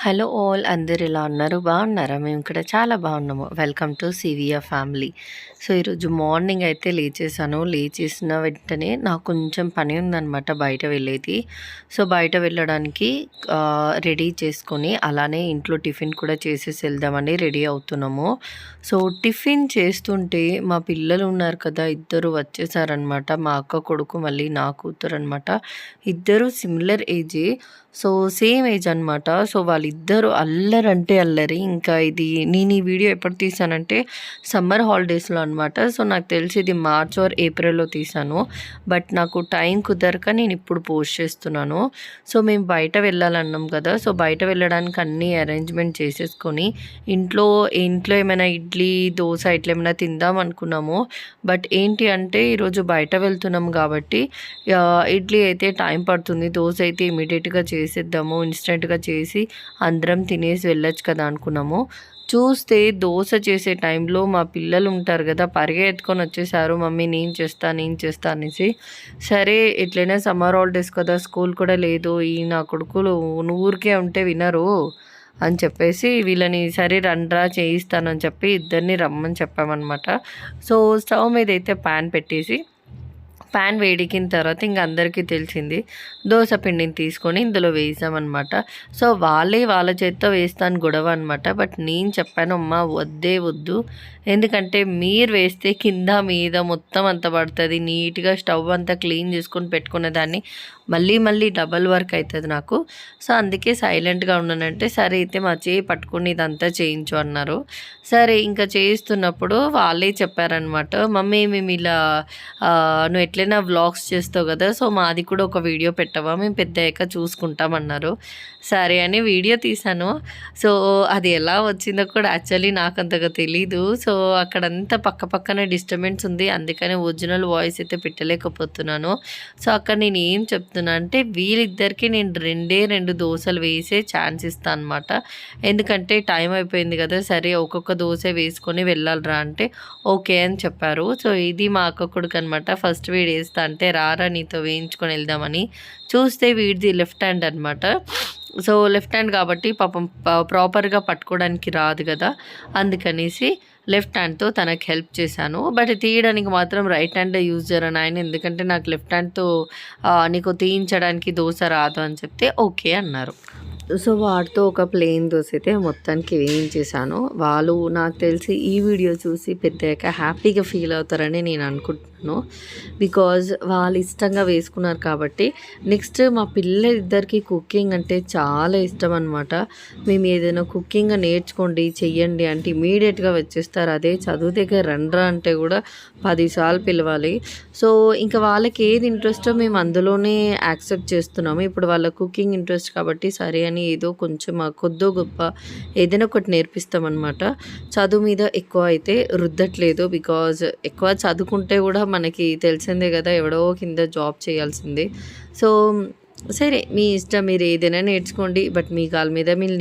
Hello all అందరు ఇలా ఉన్నారు? బాగున్నారా? మేము ఇక్కడ చాలా బాగున్నాము. వెల్కమ్ టు సివియా ఫ్యామిలీ. సో ఈరోజు మార్నింగ్ అయితే లేచేసాను. లేచేసిన వెంటనే నాకు కొంచెం పని ఉందన్నమాట బయట వెళ్ళేది. సో బయట వెళ్ళడానికి రెడీ చేసుకొని అలానే ఇంట్లో టిఫిన్ కూడా చేసేసి వెళ్దామని రెడీ అవుతున్నాము. సో టిఫిన్ చేస్తుంటే మా పిల్లలు ఉన్నారు కదా ఇద్దరు వచ్చేసారనమాట మా అక్క కొడుకు మళ్ళీ నా కూతురు అనమాట ఇద్దరు సిమిలర్ ఏజే. సో సేమ్ ఏజ్ అనమాట సో వాళ్ళిద్దరూ అల్లరంటే అల్లరి. ఇంకా ఇది నేను ఈ వీడియో ఎప్పుడు తీసానంటే సమ్మర్ హాలిడేస్లో అనమాట సో నాకు తెలిసి ఇది మార్చ్ ఆర్ ఏప్రిల్లో తీసాను. బట్ నాకు టైం కుదరక నేను ఇప్పుడు పోస్ట్ చేస్తున్నాను. సో మేము బయట వెళ్ళాలన్నాం కదా. సో బయట వెళ్ళడానికి అన్ని అరేంజ్మెంట్ చేసేసుకొని ఇంట్లో ఇంట్లో ఏమైనా ఇడ్లీ దోశ ఇట్లా ఏమైనా తిందాం అనుకున్నాము. బట్ ఏంటి అంటే ఈరోజు బయట వెళ్తున్నాం కాబట్టి ఇడ్లీ అయితే టైం పడుతుంది. దోశ అయితే ఇమీడియట్గా చేసేద్దాము ఇన్స్టెంట్గా చేసి అందరం తినేసి వెళ్ళొచ్చు కదా అనుకున్నాము. చూస్తే దోశ చేసే టైంలో మా పిల్లలు ఉంటారు కదా పరిగెత్తుకొని వచ్చేసారు మమ్మీ నేను చేస్తా నేను చేస్తా అనేసి. సరే ఎట్లయినా సమ్మర్ హాలిడేస్ కదా స్కూల్ కూడా లేదు ఈ నా కొడుకులు ఊరికే ఉంటే వినరు అని చెప్పేసి వీళ్ళని సరే రండ్రా చేయిస్తానని చెప్పి ఇద్దరిని రమ్మని చెప్పామన్నమాట. సో స్టవ్ మీద అయితే ప్యాన్ పెట్టేసి ప్యాన్ వేడికిన తర్వాత ఇంక అందరికీ తెలిసింది దోశ పిండిని తీసుకొని ఇందులో వేసామన్నమాట. సో వాళ్ళే వాళ్ళ చేత్తో వేస్తాను గొడవ అనమాట బట్ నేను చెప్పాను అమ్మ వద్దే వద్దు. ఎందుకంటే మీరు వేస్తే కింద మీద మొత్తం అంత పడుతుంది. నీట్గా స్టవ్ అంతా క్లీన్ చేసుకొని పెట్టుకునే దాన్ని మళ్ళీ మళ్ళీ డబల్ వర్క్ అవుతుంది నాకు. సో అందుకే సైలెంట్గా ఉన్నానంటే సరే అయితే మా చేయి పట్టుకుని ఇదంతా చేయించు అన్నారు. సరే ఇంకా చేయిస్తున్నప్పుడు వాళ్ళే చెప్పారనమాట మమ్మీ మేము ఇలా నువ్వు ఎట్లయినా వ్లాగ్స్ చేస్తావు కదా సో మాది కూడా ఒక వీడియో పెట్టవా? మేము పెద్ద అయ్యాక చూసుకుంటామన్నారు సరే అని వీడియో తీశాను. సో అది ఎలా వచ్చిందో కూడా యాక్చువల్లీ నాకు అంతగా తెలీదు. సో అక్కడంతా పక్క పక్కన డిస్టర్బెన్స్ ఉంది. అందుకని ఒరిజినల్ వాయిస్ అయితే పెట్టలేకపోతున్నాను. సో అక్కడ నేను ఏం చెప్తున్నా అంటే వీళ్ళిద్దరికి నేను రెండే రెండు దోశలు వేసే ఛాన్స్ ఇస్తాను అనమాట ఎందుకంటే టైం అయిపోయింది కదా సరే ఒక్కొక్క దోశ వేసుకొని వెళ్ళాలరా అంటే ఓకే అని చెప్పారు. సో ఇది మా అక్క కొడుకు అనమాట ఫస్ట్ సైడ్ వేస్తా అంటే రారా నీతో వేయించుకొని వెళ్దామని. చూస్తే వీడిది లెఫ్ట్ హ్యాండ్ అనమాట సో లెఫ్ట్ హ్యాండ్ కాబట్టి పాపం ప్రాపర్గా పట్టుకోవడానికి రాదు కదా. అందుకనేసి లెఫ్ట్ హ్యాండ్తో తనకు హెల్ప్ చేశాను. బట్ తీయడానికి మాత్రం రైట్ హ్యాండ్ యూజ్ చేయను ఆయన ఎందుకంటే నాకు లెఫ్ట్ హ్యాండ్తో నీకు తీయించడానికి దోశ రాదు అని చెప్తే ఓకే అన్నారు. సో వాటితో ఒక ప్లెయిన్ దోశ అయితే మొత్తానికి వేయించేసాను వాళ్ళు నాకు తెలిసి ఈ వీడియో చూసి పెద్దయ్యాక హ్యాపీగా ఫీల్ అవుతారని నేను అనుకుంటున్నాను. బికాజ్ వాళ్ళు ఇష్టంగా వేసుకున్నారు కాబట్టి నెక్స్ట్ మా పిల్లలిద్దరికి కుకింగ్ అంటే చాలా ఇష్టం అనమాట మేము ఏదైనా కుకింగ్ నేర్చుకోండి చెయ్యండి అంటే ఇమీడియట్గా వచ్చేస్తారు. అదే చదువు దగ్గర రండ్రా అంటే కూడా పదిసార్లు పిలవాలి. సో ఇంకా వాళ్ళకి ఏది ఇంట్రెస్టో మేము అందులోనే యాక్సెప్ట్ చేస్తున్నాము. ఇప్పుడు వాళ్ళ కుకింగ్ ఇంట్రెస్ట్ కాబట్టి సరే అని ఏదో కొంచెం కొద్దో గొప్ప ఏదైనా ఒకటి నేర్పిస్తామన్నమాట. చదువు మీద ఎక్కువ అయితే రుద్దట్లేదు బికాజ్ ఎక్కువ చదువుకుంటే కూడా మనకి తెలిసిందే కదా ఎవడో కింద జాబ్ చేయాల్సిందే. సో సరే మీ ఇష్టం మీరు ఏదైనా నేర్చుకోండి బట్ మీ కాళ్ళ మీద మీరు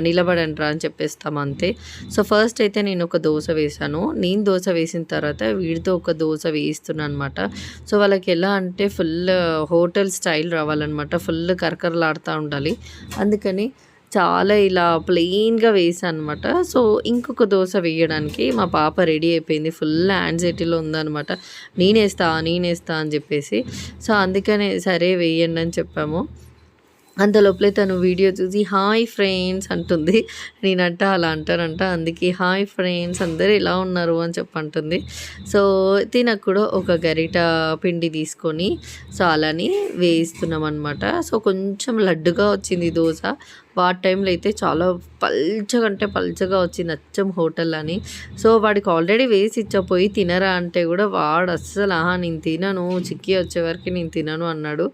నిలబడండి రా అని చెప్పేస్తాం అంతే. సో ఫస్ట్ అయితే నేను ఒక దోశ వేసాను నేను దోశ వేసిన తర్వాత వీడితో ఒక దోశ వేయిస్తున్నాను అనమాట సో వాళ్ళకి ఎలా అంటే ఫుల్ హోటల్ స్టైల్ రావాలన్నమాట. ఫుల్ కరకరలాడుతూ ఉండాలి. అందుకని చాలా ఇలా ప్లెయిన్గా వేసాను అనమాట సో ఇంకొక దోశ వేయడానికి మా పాప రెడీ అయిపోయింది. ఫుల్ యాంగ్జైటీలో ఉందనమాట నేనేస్తా నేనేస్తా అని చెప్పేసి. సో అందుకనే సరే వేయండి అని చెప్పాము. అంతలోపలే తను వీడియో చూసి హాయ్ ఫ్రెండ్స్ అంటుంది. నేనంట అలా అంటానంట అందుకే హాయ్ ఫ్రెండ్స్ అందరు ఎలా ఉన్నారు? అని చెప్పంటుంది సో తినకు కూడా ఒక గరిట పిండి తీసుకొని సో అలానే వేయిస్తున్నాం అనమాట సో కొంచెం లడ్డుగా వచ్చింది దోశ. వాటి టైంలో అయితే చాలా పల్చగా అంటే పల్చగా వచ్చింది అచ్చం హోటల్ అని. సో వాడికి ఆల్రెడీ వేసి ఇచ్చపోయి తినరా అంటే కూడా వాడు అస్సలు ఆహా నేను తినను చిక్కి వచ్చే వరకు నేను తినను అన్నాడు.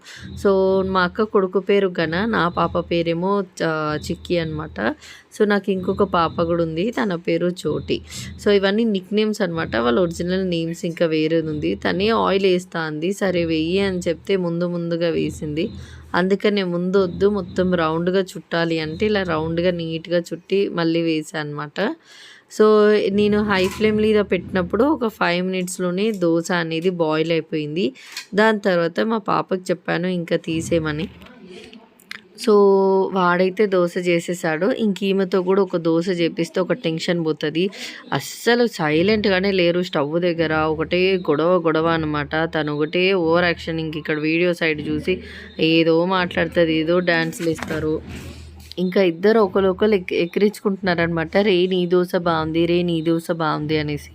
సో మా అక్క కొడుకు పేరు గన నా పాప పేరేమో చిక్కి అనమాట సో నాకు ఇంకొక పాప కూడా ఉంది తన పేరు చోటి. సో ఇవన్నీ నిక్ నేమ్స్ అనమాట వాళ్ళ ఒరిజినల్ నేమ్స్ ఇంకా వేరేది ఉంది. తనే ఆయిల్ వేస్తా అంది సరే వెయ్యి అని చెప్తే ముందు ముందుగా వేసింది. అందుకనే ముందు వద్దు మొత్తం రౌండ్గా చుట్టాలి అంటే ఇలా రౌండ్గా నీట్గా చుట్టి మళ్ళీ వేసాను అనమాట సో నేను హై ఫ్లేమ్ మీద పెట్టినప్పుడు ఒక ఫైవ్ మినిట్స్లోనే దోశ అనేది బాయిల్ అయిపోయింది. దాని తర్వాత మా పాపకి చెప్పాను ఇంకా తీసేయమని. సో వాడైతే దోశ చేసేసాడు. ఇంక ఈమెతో కూడా ఒక దోశ చేపిస్తే ఒక టెన్షన్ పోతుంది. అస్సలు సైలెంట్గానే లేరు స్టవ్ దగ్గర. ఒకటే గొడవ గొడవ అనమాట తను ఒకటే ఓవర్ యాక్షన్. ఇంక ఇక్కడ వీడియో సైడ్ చూసి ఏదో మాట్లాడుతుంది ఏదో డ్యాన్స్లు ఇస్తారు ఇంకా ఇద్దరు ఒకరు ఒకరు ఎక్కిరించుకుంటున్నారనమాట రే నీ దోశ బాగుంది రే నీ దోశ బాగుంది అనేసి.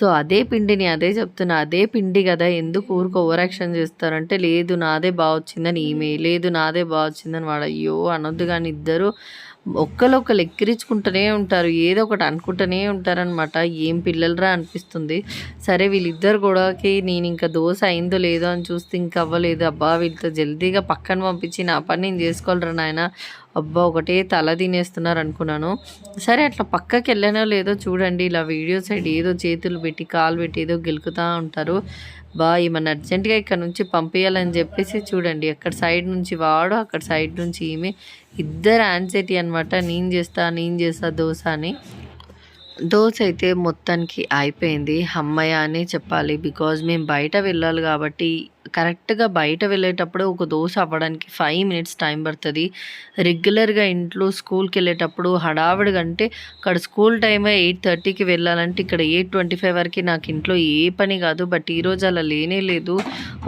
సో అదే పిండిని అదే చెప్తున్నా అదే పిండి కదా ఎందుకు ఊరికి ఓవరాక్షన్ చేస్తారంటే లేదు నాదే బాగా వచ్చిందని ఈమె లేదు నాదే బాగా వచ్చిందని వాడు అయ్యో అనొద్దు కానీ ఇద్దరు ఒక్కరు ఎక్కిరించుకుంటూనే ఉంటారు ఏదో ఒకటి అనుకుంటూనే ఉంటారనమాట ఏం పిల్లలరా అనిపిస్తుంది. సరే వీళ్ళిద్దరు గొడవకి నేను ఇంకా దోశ అయిందో లేదో అని చూస్తే ఇంకా అవ్వలేదు. అబ్బా వీళ్ళతో జల్దీగా పక్కన పంపించి నా పని నేను చేసుకోవాలరా నాయన. అబ్బా ఒకటే తల తినేస్తున్నారు అనుకున్నాను. సరే అట్లా పక్కకి వెళ్ళానో లేదో చూడండి ఇలా వీడియో సైడ్ ఏదో చేతులు పెట్టి కాలు పెట్టి ఏదో గెలుకుతూ ఉంటారు. బా ఈమెను అర్జెంటుగా ఇక్కడ నుంచి పంపించాలని చెప్పేసి చూడండి. అక్కడ సైడ్ నుంచి వాడు అక్కడ సైడ్ నుంచి ఈమె. ఇద్దరు ఆన్సైటీ అనమాట నేను చేస్తా నేను చేస్తా దోశ అని. దోశ అయితే మొత్తానికి అయిపోయింది. అమ్మయ్య అని చెప్పాలి. బికాజ్ మేము బయట వెళ్ళాలి కాబట్టి కరెక్ట్గా బయట వెళ్ళేటప్పుడు ఒక దోశ అవ్వడానికి ఫైవ్ మినిట్స్ టైం పడుతుంది. రెగ్యులర్గా ఇంట్లో స్కూల్కి వెళ్ళేటప్పుడు హడావిడిగా అంటే అక్కడ స్కూల్ టైమే ఎయిట్ థర్టీకి వెళ్ళాలంటే ఇక్కడ ఎయిట్ ట్వంటీ ఫైవ్ వరకు నాకు ఇంట్లో ఏ పని కాదు. బట్ ఈరోజు అలా లేనే లేదు.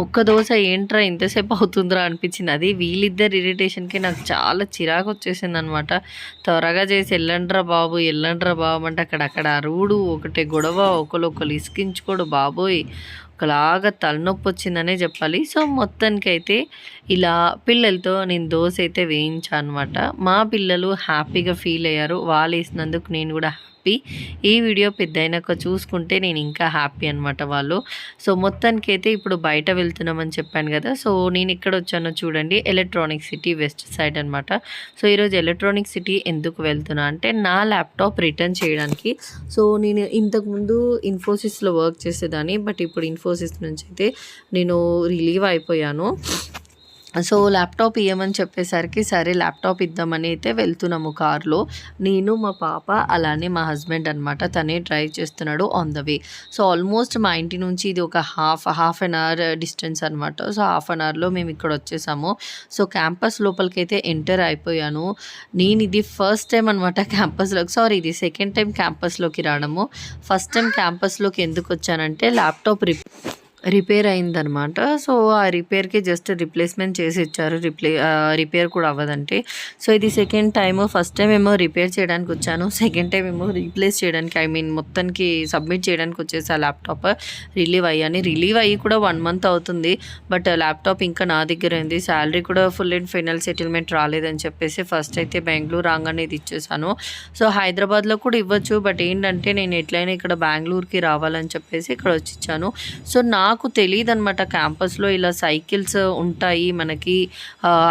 ఒక్క దోశ ఏంట్రా ఇంతసేపు అవుతుందిరా అనిపించింది. అది వీళ్ళిద్దరు ఇరిటేషన్కి నాకు చాలా చిరాకు వచ్చేసింది అనమాట త్వరగా చేసి వెళ్ళండ్రా బాబు వెళ్ళండ్రా బాబు అంటే అక్కడక్కడ అరువుడు ఒకటే గొడవ ఒకరు ఒకరు ఇసుకించుకోడు బాబోయ్. ఒకలాగా తలనొప్పి వచ్చిందనే చెప్పాలి. సో మొత్తానికి అయితే ఇలా పిల్లలతో నేను దోశ అయితే వేయించాను అనమాట మా పిల్లలు హ్యాపీగా ఫీల్ అయ్యారు. వాళ్ళు వేసినందుకు నేను కూడా హ్యాపీ ఈ వీడియో పెద్దయినాక చూసుకుంటే నేను ఇంకా హ్యాపీ అనమాట వాళ్ళు. సో మొత్తానికి అయితే ఇప్పుడు బయట వెళ్తున్నామని చెప్పాను కదా సో నేను ఇక్కడ వచ్చానో చూడండి. ఎలక్ట్రానిక్ సిటీ వెస్ట్ సైడ్ అనమాట సో ఈరోజు ఎలక్ట్రానిక్ సిటీ ఎందుకు వెళ్తున్నా అంటే నా ల్యాప్టాప్ రిటర్న్ చేయడానికి. సో నేను ఇంతకుముందు ఇన్ఫోసిస్లో వర్క్ చేసేదాన్ని బట్ ఇప్పుడు ఇన్ఫోసిస్ నుంచి అయితే నేను రిలీవ్ అయిపోయాను. సో ల్యాప్టాప్ ఇవ్వమని చెప్పేసరికి సరే ల్యాప్టాప్ ఇద్దామని అయితే వెళ్తున్నాము కార్లో. నేను మా పాప అలానే మా హస్బెండ్ అనమాట తనే డ్రైవ్ చేస్తున్నాడు on the way so almost మా ఇంటి నుంచి ఇది ఒక half half an hour distance అనమాట సో హాఫ్ అన్ అవర్లో మేము ఇక్కడ వచ్చేసాము. సో క్యాంపస్ లోపలికి అయితే ఎంటర్ అయిపోయాను. నేను ఇది ఫస్ట్ టైం అనమాట క్యాంపస్లోకి సారీ ఇది సెకండ్ టైం క్యాంపస్లోకి రావడము. ఫస్ట్ టైం క్యాంపస్లోకి ఎందుకు వచ్చానంటే ల్యాప్టాప్ రిప్ రిపేర్ అయిందనమాట. సో ఆ రిపేర్కి జస్ట్ రిప్లేస్మెంట్ చేసి ఇచ్చారు. రిప్లే రిపేర్ కూడా అవ్వదంటే. సో ఇది సెకండ్ టైము. ఫస్ట్ టైం ఏమో రిపేర్ చేయడానికి వచ్చాను. సెకండ్ టైం ఏమో రీప్లేస్ చేయడానికి ఐ మీన్ మొత్తానికి సబ్మిట్ చేయడానికి వచ్చేసి ఆ ల్యాప్టాప్. రిలీవ్ అయ్యాను. రిలీవ్ అయ్యి కూడా వన్ మంత్ అవుతుంది. బట్ ల్యాప్టాప్ ఇంకా నా దగ్గర ఉంది. శాలరీ కూడా ఫుల్ అండ్ ఫైనల్ సెటిల్మెంట్ రాలేదని చెప్పేసి ఫస్ట్ అయితే బెంగళూరు రాగానే ఇది ఇచ్చేసాను. సో హైదరాబాద్లో కూడా ఇవ్వచ్చు. బట్ ఏంటంటే నేను ఎట్లయినా ఇక్కడ బెంగళూరుకి రావాలని చెప్పేసి ఇక్కడ వచ్చి ఇచ్చాను. సో నాకు నాకు తెలియదనమాట క్యాంపస్లో ఇలా సైకిల్స్ ఉంటాయి మనకి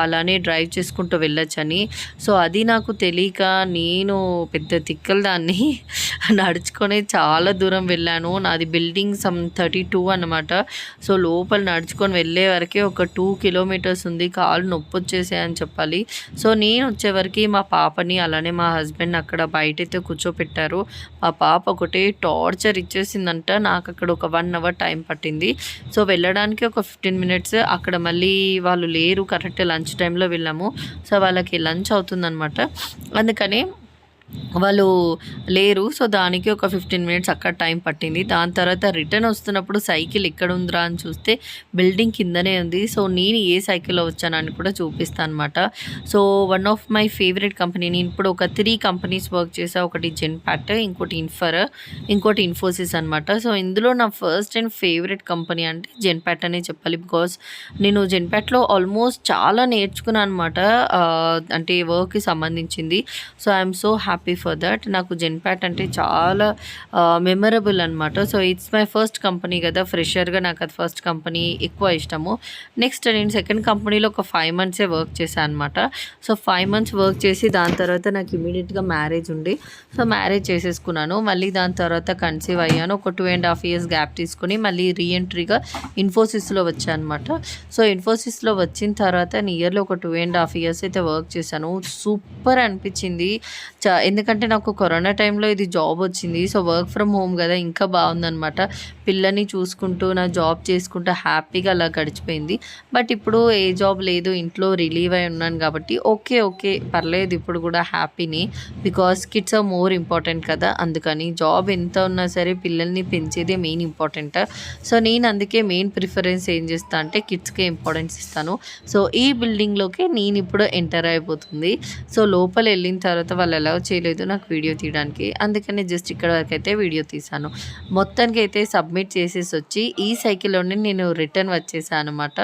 అలానే డ్రైవ్ చేసుకుంటూ వెళ్ళొచ్చని. సో అది నాకు తెలియక నేను పెద్ద తిక్కల దాన్ని నడుచుకొని చాలా దూరం వెళ్ళాను. నాది బిల్డింగ్ సమ్ థర్టీ టూ అనమాట సో లోపల నడుచుకొని వెళ్ళే వరకే ఒక టూ కిలోమీటర్స్ ఉంది. కాలు నొప్పి వచ్చేసాయని చెప్పాలి. సో నేను వచ్చేవరకు మా పాపని అలానే మా హస్బెండ్ అక్కడ బయటైతే కూర్చోపెట్టారు. మా పాప ఒకటే టార్చర్ ఇచ్చేసిందంట. నాకు అక్కడ ఒక వన్ అవర్ టైం పట్టింది. సో వెళ్ళడానికి ఒక ఫిఫ్టీన్ మినిట్స్ అక్కడ మళ్ళీ వాళ్ళు లేరు. కరెక్ట్ లంచ్ టైంలో వెళ్ళాము. సో వాళ్ళకి లంచ్ అవుతుందనమాట అందుకని వాళ్ళు లేరు. సో దానికి ఒక ఫిఫ్టీన్ మినిట్స్ అక్కడ టైం పట్టింది. దాని తర్వాత రిటర్న్ వస్తున్నప్పుడు సైకిల్ ఎక్కడ ఉందిరా అని చూస్తే బిల్డింగ్ కిందనే ఉంది. సో నేను ఏ సైకిల్లో వచ్చానని కూడా చూపిస్తాను అనమాట so one of my favourite company నేను ఇప్పుడు ఒక త్రీ కంపెనీస్ వర్క్ చేసా. ఒకటి జెన్పాట్ ఇంకోటి ఇన్ఫర్ ఇంకోటి ఇన్ఫోసిస్ అనమాట సో ఇందులో నా ఫస్ట్ అండ్ ఫేవరెట్ కంపెనీ అంటే జెన్పాట్ అనే చెప్పాలి. బికాస్ నేను జెన్పాట్లో ఆల్మోస్ట్ చాలా నేర్చుకున్నాను అనమాట అంటే వర్క్కి సంబంధించింది. So I'm so happy happy for that నాకు జెన్పాట్ అంటే చాలా మెమరబుల్ అనమాట so it's my first company కదా. ఫ్రెషర్గా నాకు అది ఫస్ట్ కంపెనీ ఎక్కువ ఇష్టము. నెక్స్ట్ నేను సెకండ్ కంపెనీలో ఒక ఫైవ్ మంత్సే వర్క్ చేశాను అనమాట సో ఫైవ్ మంత్స్ వర్క్ చేసి దాని తర్వాత నాకు ఇమీడియట్గా మ్యారేజ్ ఉండి సో మ్యారేజ్ చేసేసుకున్నాను. మళ్ళీ దాని తర్వాత కన్సీవ్ అయ్యాను. ఒక two and half years gap తీసుకుని మళ్ళీ రీఎంట్రీగా ఇన్ఫోసిస్లో వచ్చాను అనమాట సో ఇన్ఫోసిస్లో వచ్చిన తర్వాత నియర్లీ ఒక టూ అండ్ హాఫ్ ఇయర్స్ అయితే వర్క్ చేశాను. సూపర్ అనిపించింది. ఎందుకంటే నాకు కరోనా టైంలో ఇది జాబ్ వచ్చింది. సో, వర్క్ ఫ్రమ్ హోమ్ కదా ఇంకా బాగుందనమాట పిల్లని చూసుకుంటూ, నా జాబ్ చేసుకుంటూ హ్యాపీగా అలా గడిచిపోయింది. బట్ ఇప్పుడు ఏ జాబ్ లేదు. ఇంట్లో రిలీవ్ అయి ఉన్నాను కాబట్టి ఓకే. ఓకే. పర్లేదు ఇప్పుడు కూడా హ్యాపీనే. Because kids are more important కదా! అందుకని జాబ్ ఎంత ఉన్నా సరే పిల్లల్ని పెంచేదే మెయిన్ ఇంపార్టెంట్. సో, నేను అందుకే మెయిన్ ప్రిఫరెన్స్ ఏం చేస్తా అంటే కిడ్స్‌కే ఇంపార్టెన్స్ ఇస్తాను. సో, ఈ బిల్డింగ్‌లోకే నేనిప్పుడు ఎంటర్ అయిపోతుంది. సో, లోపల వెళ్ళిన తర్వాత వాళ్ళు ఎలా అలౌ చేయలేదు నాకు వీడియో తీయడానికి. అందుకని జస్ట్ ఇక్కడ వరకు అయితే వీడియో తీశాను. అయితే సబ్మిట్ చేసేసి వచ్చి ఈ సైకిల్‌లోనే నేను రిటర్న్ వచ్చేసాను అనమాట.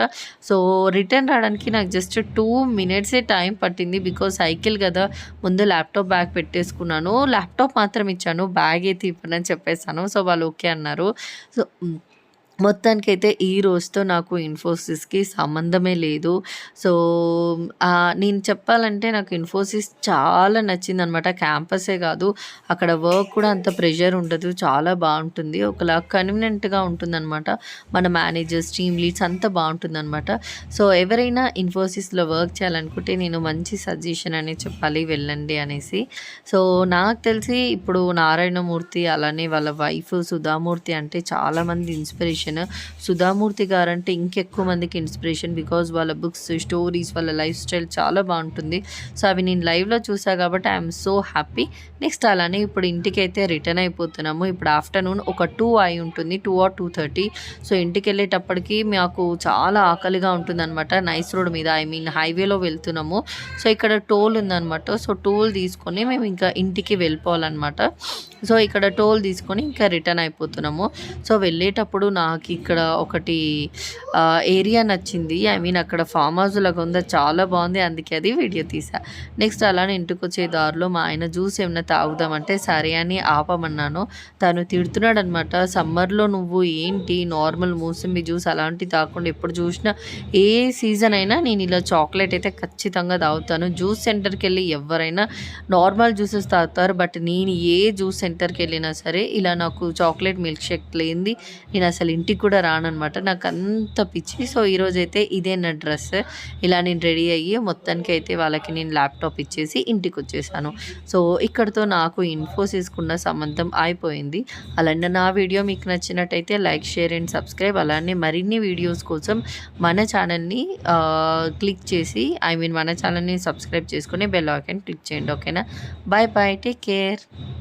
సో, రిటర్న్ రావడానికి నాకు జస్ట్ టూ మినిట్సే టైం పట్టింది. బికాజ్ సైకిల్ కదా ముందు ల్యాప్‌టాప్ బ్యాగ్ పెట్టేసుకున్నాను. ల్యాప్‌టాప్ మాత్రం ఇచ్చాను. బ్యాగ్ అయితే ఇవ్వనని చెప్పేసాను. సో, వాళ్ళు ఓకే అన్నారు. సో, మొత్తానికైతే ఈ రోజుతో నాకు ఇన్ఫోసిస్‌కి సంబంధమే లేదు. సో, నేను చెప్పాలంటే నాకు ఇన్ఫోసిస్ చాలా నచ్చింది అనమాట క్యాంపసే కాదు అక్కడ వర్క్ కూడా అంత ప్రెషర్ ఉండదు. చాలా బాగుంటుంది ఒకలా కన్వీనెంట్గా ఉంటుందన్నమాట మన మేనేజర్స్, టీమ్ లీడ్స్ అంతా బాగుంటుందన్నమాట సో, ఎవరైనా ఇన్ఫోసిస్‌లో వర్క్ చేయాలనుకుంటే నేను మంచి సజెషన్ అనే చెప్పాలి వెళ్ళండి అనేసి. సో, నాకు తెలిసి ఇప్పుడు నారాయణమూర్తి అలానే వాళ్ళ వైఫ్ సుధామూర్తి అంటే చాలామంది ఇన్స్పిరేషన్. సుధామూర్తి గారంటే ఇంకెక్కువ మందికి ఇన్స్పిరేషన్. బికాజ్ వాళ్ళ బుక్స్, స్టోరీస్, వాళ్ళ లైఫ్ స్టైల్ చాలా బాగుంటుంది సో, అవి నేను లైవ్‌లో చూసా కాబట్టి ఐ సో హ్యాపీ. నెక్స్ట్ అలానే ఇప్పుడు ఇంటికైతే రిటర్న్ అయిపోతున్నాము. ఇప్పుడు ఆఫ్టర్‌నూన్ ఒక టూ అయి ఉంటుంది. టూ ఆర్ 2:30 సో, ఇంటికి వెళ్ళేటప్పటికి మాకు చాలా ఆకలిగా ఉంటుందన్నమాట నైస్ రోడ్ మీద ఐ మీన్ హైవేలో వెళ్తున్నాము. సో, ఇక్కడ టోల్ ఉందన్నమాట సో, టోల్ తీసుకొని మేము ఇంకా ఇంటికి వెళ్ళిపోవాలన్నమాట సో, ఇక్కడ టోల్ తీసుకొని ఇంకా రిటర్న్ అయిపోతున్నాము. సో, వెళ్ళేటప్పుడు నాకిక్కడ ఒకటి ఏరియా నచ్చింది. ఐ మీన్ అక్కడ ఫార్మ్ హౌస్ లాగా ఉందా చాలా బాగుంది అందుకే అది వీడియో తీసా. నెక్స్ట్ అలానే ఇంటికొచ్చే దారిలో మా ఆయన జ్యూస్ ఏమైనా తాగుదామంటే సరే అని ఆపమన్నాను. తను తిడుతున్నాడనమాట. సమ్మర్‌లో నువ్వు ఏంటి నార్మల్ మూసంబి జ్యూస్ అలాంటివి తాగకుండా ఎప్పుడు చూసినా ఏ సీజన్ అయినా నేను ఇలా చాక్లెట్ అయితే ఖచ్చితంగా తాగుతాను. జ్యూస్ సెంటర్కి వెళ్ళి ఎవరైనా నార్మల్ జ్యూసెస్ తాగుతారు. బట్ నేను ఏ జ్యూస్ సెంటర్కి వెళ్ళినా సరే ఇలా నాకు చాక్లెట్ మిల్క్ షేక్ లేనిది నేను అసలు ఇంటికి కూడా రానమాట నాకు అంత పిచ్చి. సో, ఈరోజైతే ఇదే నా డ్రెస్. ఇలా నేను రెడీ అయ్యి మొత్తానికి అయితే వాళ్ళకి నేను ల్యాప్‌టాప్ ఇచ్చేసి ఇంటికి వచ్చేసాను సో, ఇక్కడతో నాకు ఇన్ఫోసిస్‌కున్న సంబంధం అయిపోయింది. అలానే నా వీడియో మీకు నచ్చినట్టయితే లైక్, షేర్ అండ్ సబ్స్క్రైబ్ అలానే మరిన్ని వీడియోస్ కోసం మన ఛానల్‌ని క్లిక్ చేసి ఐ మీన్ మన ఛానల్‌ని సబ్స్క్రైబ్ చేసుకుని బెల్ ఐకాన్ క్లిక్ చేయండి. ఓకేనా? Bye bye. Take care.